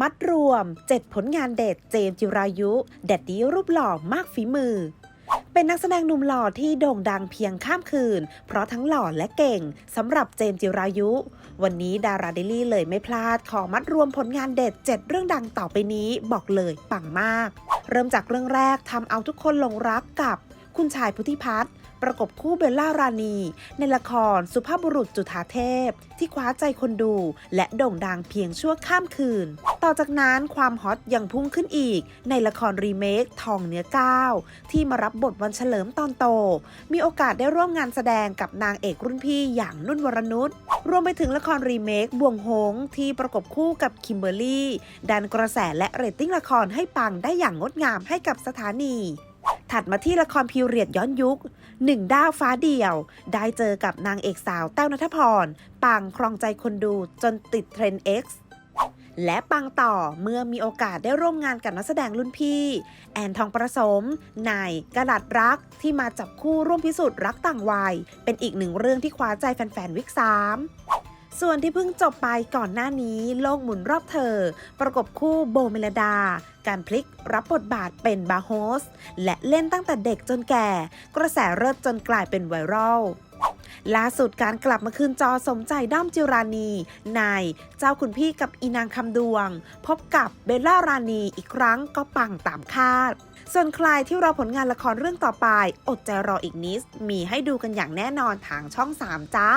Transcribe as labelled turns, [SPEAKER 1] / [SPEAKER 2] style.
[SPEAKER 1] มัดรวม 7 ผลงานเด็ดเจมจิรายุ แดดดี้รูปหล่อมากฝีมือ เป็นนักแสดงหนุ่มหล่อที่โด่งดังเพียงข้ามคืน เพราะทั้งหล่อและเก่งสำหรับเจมจิรายุ วันนี้ดาราเดลี่เลยไม่พลาด ขอมัดรวมผลงานเด็ด 7 เรื่องดังต่อไปนี้บอกเลยปังมาก เริ่มจากเรื่องแรกทำเอาทุกคนหลงรักกับคุณชายพุทธิพัฒน์ ประกบคู่เบลล่ารานี ในละครสุภาพบุรุษจุฑาเทพ ที่คว้าใจคนดู และโด่งดังเพียงชั่วข้ามคืน ต่อจากนั้นความฮอตยังพุ่งขึ้นอีก ในละครรีเมคทองเนื้อก้าวที่มารับบทวันเฉลิมตอนโต มีโอกาสได้ร่วมงานแสดงกับนางเอกรุ่นพี่อย่างนุ่นวรนุชรวมไปถึงละครรีเมคบวงหงที่ประกบคู่กับคิมเบอร์รี่ดันกระแสและเรตติ้งละครให้ปังได้อย่างงดงามให้กับสถานี ถัดมาที่ละครพิวเรียดย้อนยุคหนึ่งด้าวฟ้าเดี่ยว ได้เจอกับนางเอกสาวแต้วนัทพร ปังครองใจคนดูจนติดเทรนด์ X และปังต่อเมื่อมีโอกาสได้ร่วมงานกับนักแสดงรุ่นพี่ แอนทองประสมนายกระดาษรักที่มาจับคู่ร่วมพิสูจน์รักต่างวัย เป็นอีกหนึ่งเรื่องที่คว้าใจแฟนๆวิก3 ส่วนที่เพิ่งจบไปก่อนหน้านี้ โลกหมุนรอบเธอ ประกบคู่โบเมลดา การพลิกรับบทบาทเป็นบาร์โฮส และเล่นตั้งแต่เด็กจนแก่ กระแสเลิศจนกลายเป็นไวรัลล่าสุดการกลับมาคืนจอสมใจด้อมจิรานีนายเจ้าคุณพี่กับอีนางคำดวง พบกับเบลล่ารานีอีกครั้งก็ปังตามคาด ส่วนใครที่รอผลงานละครเรื่องต่อไป อดใจรออีกนิด มีให้ดูกันอย่างแน่นอนทางช่อง 3 จ้า